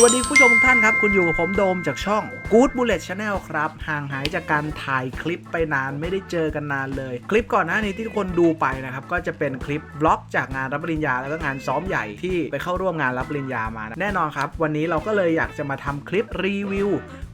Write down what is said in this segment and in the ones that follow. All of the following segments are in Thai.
สวัสดีผู้ชมทุกท่านครับ คุณอยู่กับผมโดมจากช่อง Good Bullet Channel ครับ ห่างหายจากการถ่ายคลิปไปนานไม่ได้เจอกันนานเลย คลิปก่อนหน้านี้ที่ทุกคนดูไปนะครับ ก็จะเป็นคลิปบล็อกจากงานรับปริญญา แล้วก็งานซ้อมใหญ่ที่ไปเข้าร่วมงานรับปริญญามานะแน่นอนครับ วันนี้เราก็เลยอยากจะมาทำคลิปรีวิว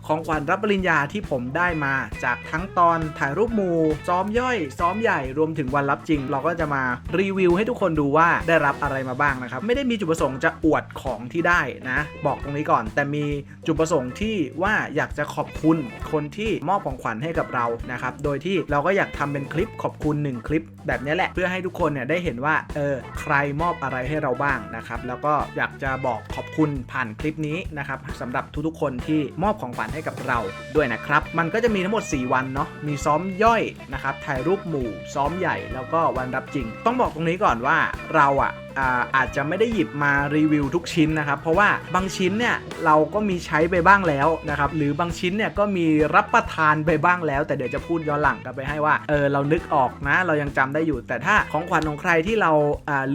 ของขวัญรับปริญญาที่ผมได้มาจากทั้งตอนถ่ายรูปหมู่ซ้อมย่อย ซ้อมใหญ่รวมถึงวันรับจริง เราก็จะมารีวิวให้ทุกคนดูว่าได้รับอะไรมาบ้างนะครับ ไม่ได้มีจุดประสงค์จะอวดของที่ได้นะ บอกตรงนี้ก่อน แต่มีจุดประสงค์ที่ว่าอยากจะขอบคุณคนที่มอบของขวัญให้กับเรานะครับโดยที่เราก็อยากทำเป็นคลิปขอบคุณ 1 คลิป แบบนี้แหละเพื่อให้ทุกคนเนี่ยได้เห็นว่าเออใครมอบอะไรให้เราบ้างนะครับแล้วก็อยากจะบอกขอบคุณผ่านคลิปนี้นะครับสำหรับทุกๆคนที่มอบของขวัญให้กับเราด้วยนะครับ มันก็จะมีทั้งหมด 4 วันเนาะ มีซ้อมย่อยนะครับ ถ่ายรูปหมู่ ซ้อมใหญ่ แล้วก็วันรับจริง ต้องบอกตรงนี้ก่อนว่าเราอะ อาอาจจะไม่ได้หยิบมารีวิวทุกชิ้นนะครับ เพราะว่าบางชิ้นเนี่ยเราก็มีใช้ไปบ้างแล้วนะครับ หรือบางชิ้นเนี่ยก็มีรับประทานไปบ้างแล้ว แต่เดี๋ยวจะพูดย้อนหลังกันไปให้ว่า เออเรานึกออกนะ เรายังจำได้อยู่ แต่ถ้าของขวัญของใครที่เรา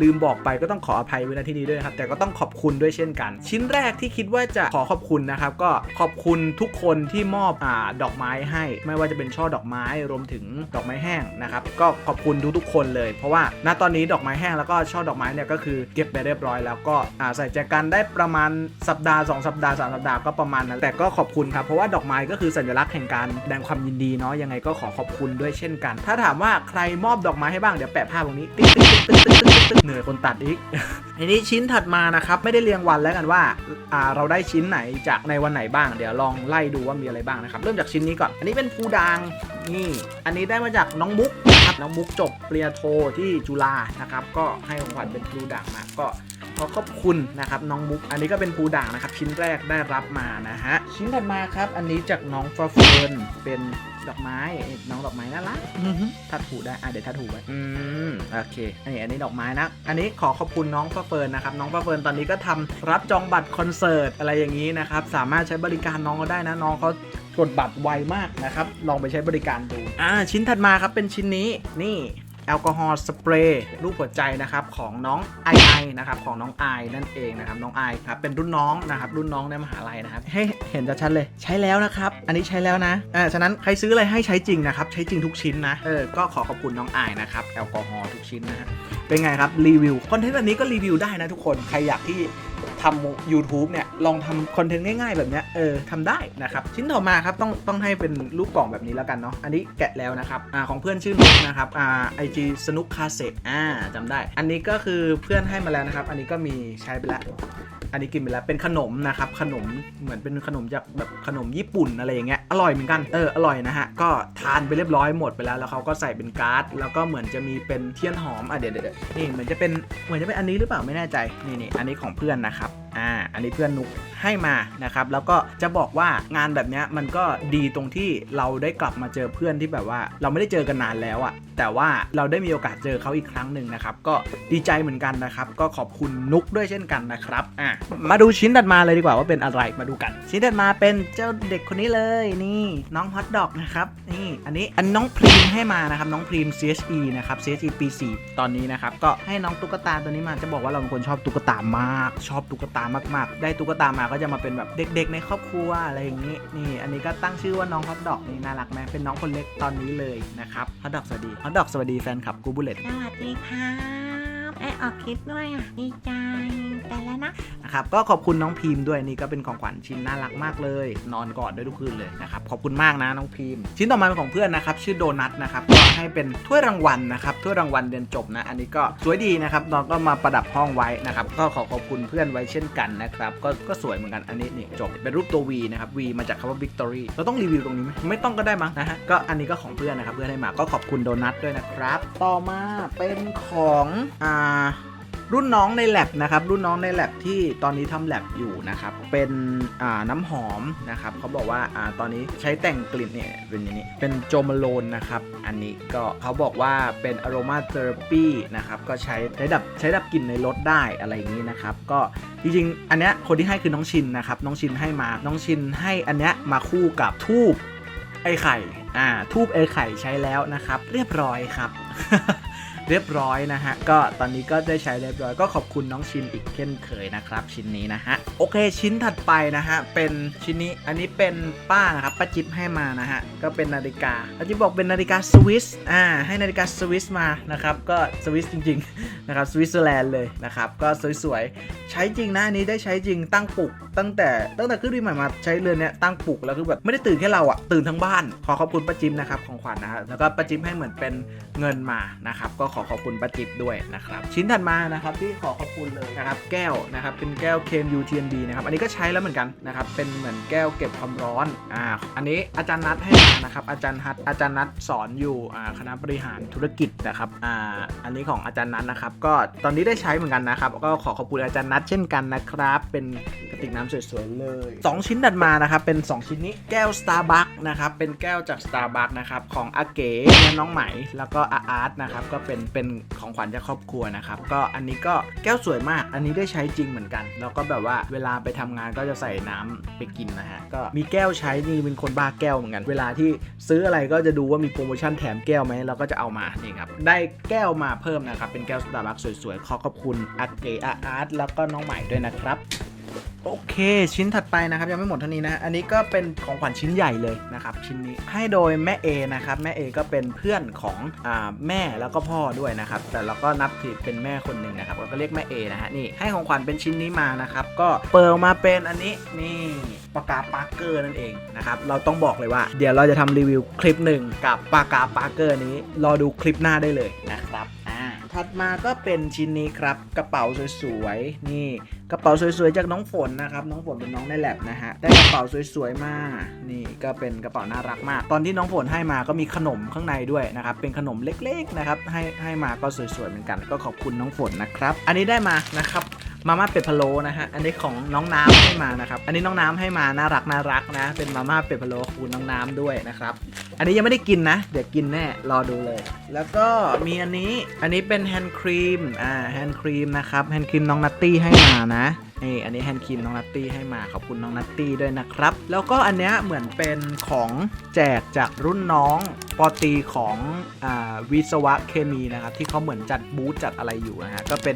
ลืมบอกไปก็ต้องขออภัยไว้ณที่นี้ด้วยครับ แต่ก็ต้องขอบคุณด้วยเช่นกัน ชิ้นแรกที่คิดว่าจะขอขอบคุณนะครับ ก็ขอบคุณทุกคนที่มอบอดอกไม้ให้ ไม่ว่าจะเป็นช่อดอกไม้รวมถึงดอกไม้แห้งนะครับ ก็ขอบคุณทุกๆคนเลย เพราะว่าณตอนนี้ดอกไม้แห้งแล้วก็ช่อดอกไม้เนี่ยก็คือเก็บไปเรียบร้อยแล้วก็ใส่แจกันได้ประมาณสัปดาห์ 2 สัปดาห์ 3 สัปดาห์ก็ประมาณนั้นแต่ก็ขอบคุณครับ เพราะว่าดอกไม้ก็คือสัญลักษณ์แห่งการแสดงความยินดีเนาะยังไงก็ขอขอบคุณด้วยเช่นกัน ถ้าถามว่าใครมอบดอกไม้ให้บ้างเดี๋ยวแปะภาพตรงนี้ติ๊กติ๊กติ๊กติ๊กติ๊กติ๊กติ๊ก เหนื่อยคนตัดอีกทีนี้ชิ้นถัดมานะครับ ไม่ได้เรียงวันแล้วกันว่าอ่า เราได้ชิ้นไหนจากในวันไหนบ้าง เดี๋ยวลองไล่ดูว่ามีอะไรบ้างนะครับ เริ่มจากชิ้นนี้ก่อน อันนี้เป็นภูดางนี่ อันนี้ได้มาจากน้องมุกนะครับ น้องมุกจบปริญญาโทที่จุฬานะครับ ก็ให้ของขวัญเป็นภูดางมาก็ขอขอบคุณนะครับน้องมุก อันนี้ก็เป็นภูด่างนะครับ ชิ้นแรกได้รับมานะฮะ ชิ้นถัดมาครับ อันนี้จากน้องฟรเฟิร์นเป็นดอกไม้น้องดอกไม้น่ารักอื้อหือทัดถูได้อะเดี๋ยวทัดถูไว้อืมโอเคอันนี้อันนี้ดอกไม้นะ อันนี้ขอขอบคุณน้องฟรเฟิร์นนะครับน้องฟรเฟิร์นตอนนี้ก็ทำรับจองบัตรคอนเสิร์ตอะไรอย่างนี้นะครับสามารถใช้บริการน้องก็ได้นะน้องเขากดบัตรไวมากนะครับลองไปใช้บริการดูอ่าชิ้นถัดมาครับเป็นชิ้นนี้นี่ แอลกอฮอล์สเปรย์รูปหัวใจนะครับของน้องไอไอนะครับของน้องไอนั่นเองนะครับน้องไอครับเป็นรุ่นน้องนะครับรุ่นน้องในมหาลัยนะครับให้เห็นชัดๆเลยใช้แล้วนะครับ อันนี้ใช้แล้วนะอ่าฉะนั้นใครซื้ออะไรให้ใช้จริงนะครับใช้จริงทุกชิ้นนะเออก็ขอขอบคุณน้องไอนะครับแอลกอฮอล์ทุกชิ้นนะฮะเป็นไงครับรีวิวคอนเทนต์แบบนี้ก็รีวิวได้นะทุกคนใครอยากที่ ทำ YouTube เนี่ย ลองทำคอนเทนต์ง่ายๆ แบบเนี้ย เออทำได้นะครับ ชิ้นต่อมาครับ ต้องต้องให้เป็นรูปกล่องแบบนี้แล้วกันเนาะ อันนี้แกะแล้วนะครับ อ่าของเพื่อนชื่อนุกนะครับ อ่าไอจีสนุกคาเซตอ่าจำได้ อันนี้ก็คือเพื่อนให้มาแล้วนะครับ อันนี้ก็มีใช้ไปแล้วอันนี้กินไปแล้วเป็นขนมนะครับขนมเหมือนเป็นขนมจากแบบขนมญี่ปุ่นอะไรอย่างเงี้ยอร่อยเหมือนกันเอออร่อยนะฮะก็ทานไปเรียบร้อยหมดไปแล้วแล้วเขาก็ใส่เป็นการ์ด แล้วก็เหมือนจะมีเป็นเทียนหอมอะเดี๋ยวเดี๋ยวเดี๋ยวนี่เหมือนจะเป็นเหมือนจะเป็นอันนี้หรือเปล่าไม่แน่ใจนี่นี่อันนี้ของเพื่อนนะครับ อันนี้เพื่อนนุกให้มานะครับ แล้วก็จะบอกว่างานแบบนี้มันก็ดีตรงที่เราได้กลับมาเจอเพื่อนที่แบบว่า เราไม่ได้เจอกันนานแล้วอะ แต่ว่าเราได้มีโอกาสเจอเขาอีกครั้งหนึ่งนะครับ ก็ดีใจเหมือนกันนะครับ ก็ขอบคุณนุกด้วยเช่นกันนะครับอะมาดูชิ้นถัดมาเลยดีกว่าว่าเป็นอะไรมาดูกัน ชิ้นถัดมาเป็นเจ้าเด็กคนนี้เลยนี่น้องฮอตดอกนะครับนี่อันนี้อันน้องพรีมให้มานะครับน้องพรีม CHE นะครับ CHE ปี4ตอนนี้นะครับก็ให้น้องตุ๊กตาตัวนี้มาจะบอกว่าเราเป็นคนชอบตุ๊กตามาก ชอบตุ๊กตามาก ๆ ได้ตุ๊กตามาก็จะมาเป็นแบบเด็ก ๆ ในครอบครัวอะไรอย่างนี้นี่ อันนี้ก็ตั้งชื่อว่าน้องฮอตดอกนี่น่ารักไหมเป็นน้องคนเล็กตอนนี้เลยนะครับฮอตดอกสวัสดีฮอตดอกสวัสดีแฟนคลับกูบุเลตสวัสดีครับไอออกคลิปด้วยอะดีใจ ไปแล้วนะนะครับก็ขอบคุณน้องพิมพ์ด้วยนี่ก็เป็นของขวัญชิ้นน่ารักมากเลย นอนกอดด้วยทุกคืนเลยนะครับขอบคุณมากนะน้องพิมพ์ ชิ้นต่อมาเป็นของเพื่อนนะครับชื่อโดนัทนะครับก็ให้เป็นถ้วยรางวัลนะครับถ้วยรางวัลเรียนจบนะ อันนี้ก็สวยดีนะครับน้องก็มาประดับห้องไว้นะครับก็ขอขอบคุณเพื่อนไว้เช่นกันนะครับก็ก็สวยเหมือนกันอันนี้นี่จบเป็นรูปตัว V นะครับ V มาจากคำว่า Victory เราต้องรีวิวตรงนี้ไหมไม่ต้องก็ได้มั้งนะฮะก็อันนี้ก็ของเพื่อนนะครับเพื่อนให้มาก็ขอบคุณโดนัทด้วยนะครับ ต่อมาเป็นของอ่า รุ่นน้องในแ a บนะครับ รุ่นน้องในแ a บที่ตอนนี้ทำแ a บอยู่นะครับ เป็นอ่าน้ำหอมนะครับเขาบอกว่าอ่าตอนนี้ใช้แต่งกลิ่นเนี่ยเป็นอย่างนี้เป็นโจมาโลนนะครับ อันนี้ก็เขาบอกว่าเป็น aroma therapy นะครับก็ใช้ใช้ดับใช้ดับกลิ่นในรถได้อะไรอย่างนี้นะครับ ก็จริงๆ อันเนี้ยคนที่ให้คือน้องชินนะครับ น้องชินให้มา น้องชินให้อันเนี้ยมาคู่กับทูบไอไข่ อ่า ทูบไอไข่ใช้แล้วนะครับ เรียบร้อยครับ เรียบร้อยนะฮะ ก็ตอนนี้ก็ได้ใช้เรียบร้อยก็ขอบคุณน้องชินอีกเช่นเคยนะครับ ชิ้นนี้นะฮะ โอเคชิ้นถัดไปนะฮะ เป็นชิ้นนี้อันนี้เป็นป้านะครับป้าจิ๊บให้มานะฮะ ก็เป็นนาฬิกาป้าจิ๊บบอกเป็นนาฬิกาสวิสอ่าให้นาฬิกาสวิสมานะครับก็สวิสจริงๆนะครับสวิตเซอร์แลนด์เลยนะครับก็สวยๆ ใช้จริงนะอันนี้ได้ใช้จริงตั้งปลุกตั้งแต่ตั้งแต่ขึ้นปีใหม่มาใช้เรือนเนี้ยตั้งปลุกแล้วคือแบบไม่ได้ตื่นแค่เราอะตื่นทั้งบ้านขอขอบคุณป้าจิ๊บนะครับของขวัญนะฮะแล้วก็ป้าจิ๊บให้เหมือนเป็นเงินมานะครับก็ขอขอบคุณป้าจิ๊บด้วยนะครับชิ้นถัดมานะครับที่ขอขอบคุณเลยนะครับแก้วนะครับเป็นแก้ว KMU TNB นะครับอันนี้ก็ใช้แล้วเหมือนกันนะครับเป็นเหมือนแก้วเก็บความร้อนอ่าอันนี้อาจารย์นัทให้มานะครับอาจารย์นัทอาจารย์นัทสอนอยู่อ่าคณะบริหารธุรกิจนะครับอ่าอันนี้ของอาจารย์นัทนะครับก็ตอนนี้ได้ใช้เหมือนกันนะครับก็ขอขอบคุณอาจารย์นัทเช่นกันนะครับเป็นกระติกน้ำสวยๆเลย 2 ชิ้นถัดมานะครับเป็น 2 ชิ้นนี้แก้ว Starbucks นะครับเป็นแก้วจาก Starbucks นะครับของอาเก๋และน้องไหมแล้วก็อาอาร์ตนะครับก็เป็นเป็นของขวัญจากครอบครัวนะครับ ก็อันนี้ก็แก้วสวยมาก อันนี้ได้ใช้จริงเหมือนกัน แล้วก็แบบว่าเวลาไปทำงานก็จะใส่น้ำไปกินนะฮะ ก็มีแก้วใช้นี่เป็นคนบ้าแก้วเหมือนกัน เวลาที่ซื้ออะไรก็จะดูว่ามีโปรโมชั่นแถมแก้วไหมเราก็จะเอามา นี่ครับ ได้แก้วมาเพิ่มนะครับ เป็นแก้ว Starbucks สวยๆ ขอขอบคุณอาเก๋อาอาร์ตแล้วก็น้องใหม่ด้วยนะครับ โอเค ชิ้นถัดไปนะครับ ยังไม่หมดเท่านี้นะ อันนี้ก็เป็นของขวัญชิ้นใหญ่เลยนะครับ ชิ้นนี้ให้โดยแม่เอนะครับ แม่เอก็เป็นเพื่อนของอ่าแม่แล้วก็พ่อด้วยนะครับ แต่เราก็นับถือเป็นแม่คนหนึ่งนะครับเราก็เรียกแม่เอนะฮะนี่ให้ของขวัญเป็นชิ้นนี้มานะครับ ก็เปิดมาเป็นอันนี้นี่ปากกาปาร์เกอร์นั่นเองนะครับ เราต้องบอกเลยว่า เดี๋ยวเราจะทำรีวิวคลิปหนึ่งกับปากกาปาร์เกอร์นี้รอดูคลิปหน้าได้เลยนะครับอ่าถัดมาก็เป็นชิ้นนี้ครับกระเป๋าสวยๆนี่ กระเป๋าสวยๆจากน้องฝนนะครับ น้องฝนเป็นน้องในแลบนะฮะ ได้กระเป๋าสวยๆมาก นี่ก็เป็นกระเป๋าน่ารักมาก ตอนที่น้องฝนให้มาก็มีขนมข้างในด้วยนะครับ เป็นขนมเล็กๆนะครับ ให้ให้มาก็สวยๆเหมือนกัน ก็ขอบคุณน้องฝนนะครับ อันนี้ได้มานะครับมาม่าเป็ดพะโล้นะฮะ อันนี้ของน้องน้ำให้มานะครับ อันนี้น้องน้ำให้มาน่ารักน่ารักนะ เป็นมาม่าเป็ดพะโล้คุณน้องน้ำด้วยนะครับ อันนี้ยังไม่ได้กินนะ เดี๋ยวกินแน่ รอดูเลย แล้วก็มีอันนี้ อันนี้เป็นแฮนด์ครีม อ่า แฮนด์ครีมนะครับ แฮนด์ครีมน้องนัตตี้ให้มานะนี่อันนี้แฮนคินน้องนัตตี้ให้มาขอบคุณน้องนัตตี้ด้วยนะครับ แล้วก็อันเนี้ยเหมือนเป็นของแจกจากรุ่นน้องปอตีของอวิศวะเคมีนะครับ ที่เขาเหมือนจัดบูธจัดอะไรอยู่นะฮะก็เป็น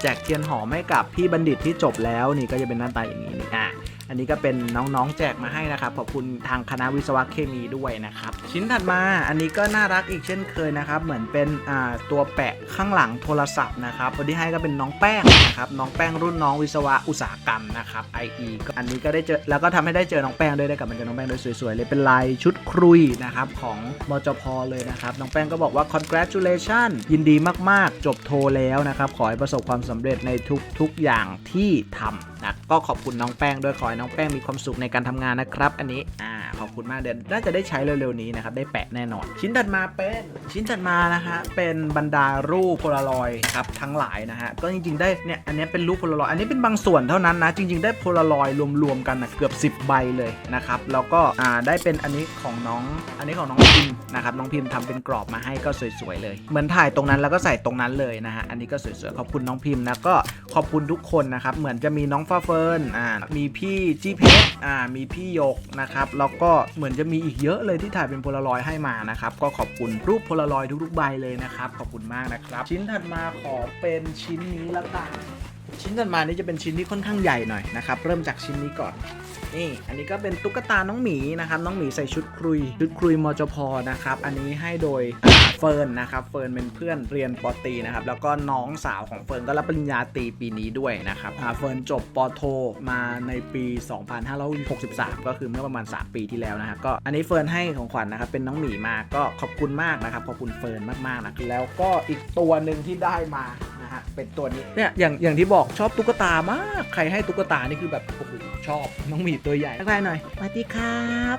แจกเทียนหอมให้กับพี่บัณฑิตที่จบแล้วนี่ก็จะเป็นหน้าตาอย่างนี้นี่อะ อันนี้ก็เป็นน้องๆแจกมาให้นะครับ ขอบคุณทางคณะวิศวะเคมีด้วยนะครับ ชิ้นถัดมาอันนี้ก็น่ารักอีกเช่นเคยนะครับ เหมือนเป็นตัวแปะข้างหลังโทรศัพท์นะครับคนที่ให้ก็เป็นน้องแป้งนะครับน้องแป้งรุ่นน้องวิศวะอุตสาหกรรมนะครับ IE ก็อันนี้ก็ได้เจอแล้วก็ทำให้ได้เจอน้องแป้งด้วยได้กลับมาเจอน้องแป้งด้วยสวยๆเลยเป็นลายชุดครุยนะครับของมจพเลยนะครับน้องแป้งก็บอกว่า congratulation ยินดีมากๆ จบโทแล้วนะครับขอให้ประสบความสำเร็จในทุกๆอย่างที่ทำ นะก็ขอบคุณน้องแป้งด้วยขอให้น้องแป้งมีความสุขในการทำงานนะครับ อันนี้อ่า อบคุณมากเดี๋ยวน่าจะได้ใช้เร็วๆนี้นะครับ ได้แปะแน่นอน ชิ้นถัดมาเป็นชิ้นถัดมานะฮะเป็นบรรดารูปโพลารอยด์ครับทั้งหลายนะฮะก็จริงๆได้เนี่ยอันนี้เป็นรูปโพลารอยด์อันนี้เป็นบางส่วนเท่านั้นนะจริง ๆได้โพลารอยด์รวมๆกันนะเกือบ 10 ใบเลยนะครับแล้วก็อ่าได้เป็นอันนี้ของน้องอันนี้ของน้องพิมนะครับน้องพิมพ์ทำเป็นกรอบมาให้ก็สวยๆเลย เหมือนถ่ายตรงนั้นแล้วก็ใส่ตรงนั้นเลยนะฮะอันนี้ก็สวยๆขอบคุณน้องพิมพ์นะก็ขอบคุณทุกคนนะครับเหมือนจะมีน้องฟ้าเฟิร์นอ่ามีพี่จี้เพชรอ่ามีพี่ยกนะครับแล้วก็เหมือนจะมีอีกเยอะเลยที่ถ่ายเป็นโพลารอยให้มานะครับ ก็ขอบคุณรูปโพลารอยทุกๆใบเลยนะครับ ขอบคุณมากนะครับ ชิ้นถัดมาขอเป็นชิ้นนี้ละกันชิ้นถัดมานี้จะเป็นชิ้นที่ค่อนข้างใหญ่หน่อยนะครับ เริ่มจากชิ้นนี้ก่อน นี่อันนี้ก็เป็นตุ๊กตาน้องหมีนะครับน้องหมีใส่ชุดครุยชุดครุยมจพนะครับอันนี้ให้โดยเฟิร์นนะครับเฟิร์นเป็นเพื่อนเรียนปตีนะครับแล้วก็น้องสาวของเฟิร์นก็รับปริญญาตรีปีนี้ด้วยนะครับเฟิร์นจบปโทมาในปี 2563 ก็คือเมื่อประมาณ 3 ปีที่แล้วนะครับก็อันนี้เฟิร์นให้ของขวัญนะครับเป็นน้องหมีมาก็ขอบคุณมากนะครับขอบคุณเฟิร์นมากๆนะแล้วก็อีกตัวหนึ่งที่ได้มา นะฮะเป็นตัวนี้เนี่ยอย่างอย่างที่บอกชอบตุ๊กตามากใครให้ตุ๊กตานี่คือแบบโอ้โหชอบน้องหมีตัวใหญ่ทักทายหน่อยสวัสดีครับ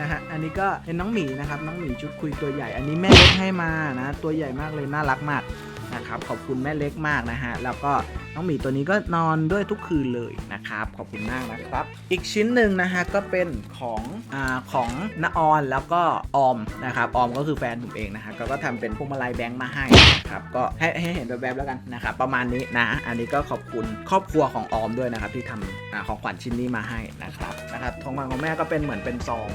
นะฮะอันนี้ก็เป็นน้องหมีนะครับน้องหมีชุดคุยตัวใหญ่ อันนี้แม่เล็กให้มานะ ตัวใหญ่มากเลยน่ารักมากนะครับขอบคุณแม่เล็กมากนะฮะแล้วก็ น้องหมีตัวนี้ก็นอนด้วยทุกคืนเลยนะครับ ขอบคุณมากนะครับ อีกชิ้นหนึ่งนะฮะก็เป็นของอ่าของนาออนแล้วก็ออมนะครับออมก็คือแฟนผมเองนะฮะก็ก็ทำเป็นพวงมาลัยแบงค์มาให้นะครับก็ให้ให้เห็นแบบๆแล้วกันนะครับประมาณนี้นะอันนี้ก็ขอบคุณครอบครัวของออมด้วยนะครับที่ทำอาของขวัญชิ้นนี้มาให้นะครับนะครับของขวัญของแม่ก็เป็นเหมือนเป็นซอง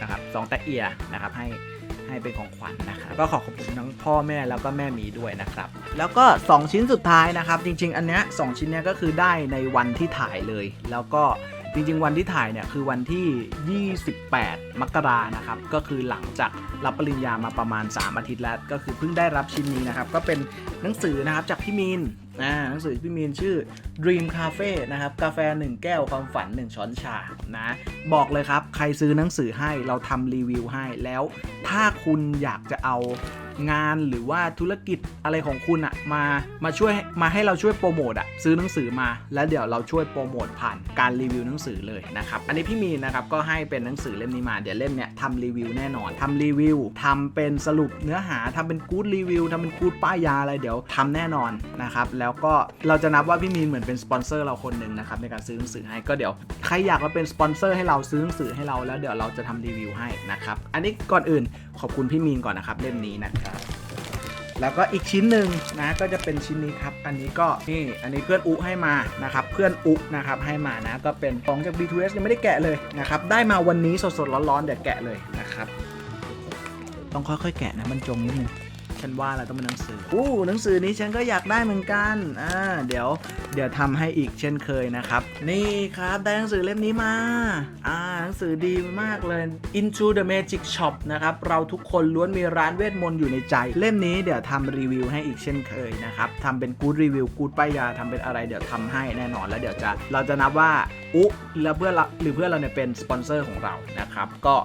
นะครับซองตะเอียนะครับให้ ให้เป็นของขวัญนะครับก็ขอขอบคุณทั้งพ่อแม่แล้วก็แม่หมีด้วยนะครับ แล้วก็ 2 ชิ้นสุดท้ายนะครับ จริง ๆ อันเนี้ยสองชิ้นเนี้ยก็คือได้ในวันที่ถ่ายเลย แล้วก็จริงๆ วันที่ถ่ายเนี่ยคือวันที่ 28 มกรานะครับ ก็คือหลังจากรับปริญญามาประมาณ 3 อาทิตย์แล้ว ก็คือเพิ่งได้รับชิ้นนี้นะครับ ก็เป็นหนังสือนะครับจากพี่มีน หนังสือพี่มีนชื่อ Dream Cafe นะครับ กาแฟ 1 แก้วความฝัน 1 ช้อนชานะ บอกเลยครับ ใครซื้อหนังสือให้เราทำรีวิวให้แล้ว ถ้าคุณอยากจะเอางานหรือว่าธุรกิจอะไรของคุณอะมามาช่วยมาให้เราช่วยโปรโมทอะซื้อหนังสือมา แล้วเดี๋ยวเราช่วยโปรโมทผ่านการรีวิวหนังสือเลยนะครับอันนี้พี่มีนนะครับก็ให้เป็นหนังสือเล่มนี้มาเดี๋ยวเล่มเนี้ยทำรีวิวแน่นอนทำรีวิวทำเป็นสรุปเนื้อหาทำเป็นกู๊ดรีวิวทำเป็นกู๊ดป้ายยาอะไรเดี๋ยวทำแน่นอนนะครับแแล้วก็เราจะนับว่าพี่มีนเหมือนเป็นสปอนเซอร์เราคนหนึ่งนะครับในการซื้อหนังสือให้ก็เดี๋ยวใครอยากมาเป็นสปอนเซอร์ให้เราซื้อหนังสือให้เราแล้วเดี๋ยวเราจะทำรีวิวให้นะครับอันนี้ก่อนอื่นขอบคุณพี่มีนก่อนนะครับเล่มนี้นะครับแล้วก็อีกชิ้นหนึ่งนะก็จะเป็นชิ้นนี้ครับ อันนี้ก็นี่อันนี้เพื่อนอุให้มานะครับเพื่อนอุนะครับให้มานะก็เป็นของจาก B2S ยังไม่ได้แกะเลยนะครับได้มาวันนี้สดๆร้อนๆเดี๋ยวแกะเลยนะครับต้องค่อยๆแกะนะมันจงนิดนึง ฉันว่าเราต้องเป็นหนังสืออู้หนังสือนี้ฉันก็อยากได้เหมือนกันอ่าเดี๋ยวเดี๋ยวทำให้อีกเช่นเคยนะครับ นี่ครับได้หนังสือเล่มนี้มาอ่าหนังสือดีมากเลย Into the Magic Shop นะครับเราทุกคนล้วนมีร้านเวทมนต์อยู่ในใจ เล่มนี้เดี๋ยวทำรีวิวให้อีกเช่นเคยนะครับทำเป็นกู๊ดรีวิวกู๊ดป้ายยาทำเป็นอะไรเดี๋ยวทำให้แน่นอนแล้วเดี๋ยวจะเราจะนับว่าอุ๊แล้วเพื่อนเราหรือเพื่อนเราเนี่ยเป็นสปอนเซอร์ของเรานะครับก็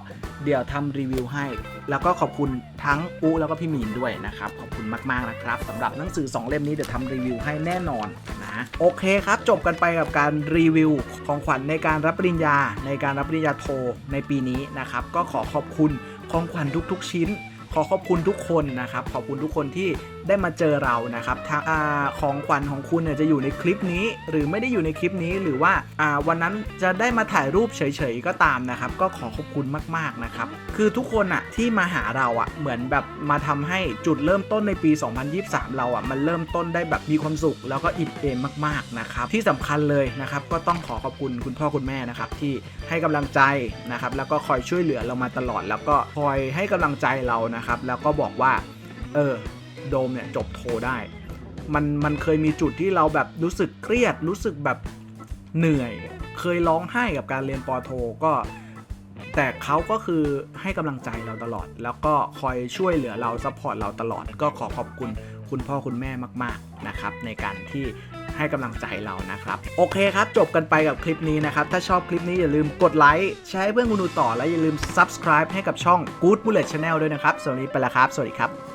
เดี๋ยวทำรีวิวให้ แล้วก็ขอบคุณทั้งอูแล้วก็พี่มีนด้วยนะครับ ขอบคุณมากๆนะครับสำหรับหนังสือ 2 เล่มนี้เดี๋ยวทำรีวิวให้แน่นอนนะโอเคครับ จบกันไปกับการรีวิวของขวัญในการรับปริญญา ในการรับปริญญาโทในปีนี้นะครับก็ขอขอบคุณของขวัญทุกๆชิ้น ขอขอบคุณทุกคนนะครับ ขอบคุณทุกคนที่ได้มาเจอเรานะครับทางอาของขวัญของคุณเนี่ยจะอยู่ในคลิปนี้ หรือไม่ได้อยู่ในคลิปนี้หรือว่าอ่าวันนั้นจะได้มาถ่ายรูปเฉยๆก็ตามนะครับ ก็ขอขอบคุณมากๆนะครับ คือทุกคนอะที่มาหาเราอะเหมือนแบบมาทำให้จุดเริ่มต้นในปี 2023 เราอะมันเริ่มต้นได้แบบมีความสุข แล้วก็อิ่มเอมมากๆนะครับ ที่สำคัญเลยนะครับก็ต้องขอขอบคุณคุณพ่อคุณแม่นะครับที่ให้กำลังใจนะครับแล้วก็คอยช่วยเหลือเรามาตลอด แล้วก็คอยให้กำลังใจเรานะครับ แล้วก็บอกว่า เออ โดมเนี่ยจบโทได้ มันมันเคยมีจุดที่เราแบบรู้สึกเครียด รู้สึกแบบเหนื่อย เคยร้องไห้กับการเรียนปอโทก็ แต่เขาก็คือให้กำลังใจเราตลอด แล้วก็คอยช่วยเหลือเราซัพพอร์ตเราตลอด ก็ขอขอบคุณคุณพ่อคุณแม่มาก ๆนะครับ ในการที่ ให้กำลังใจเรานะครับ โอเคครับ จบกันไปกับคลิปนี้นะครับ ถ้าชอบคลิปนี้อย่าลืมกดไลค์แชร์ให้เพื่อนคุณดูต่อและอย่าลืม subscribe ให้กับช่อง Good Bullet Channel ด้วยนะครับสวัสดีไปแล้วครับ สวัสดีครับ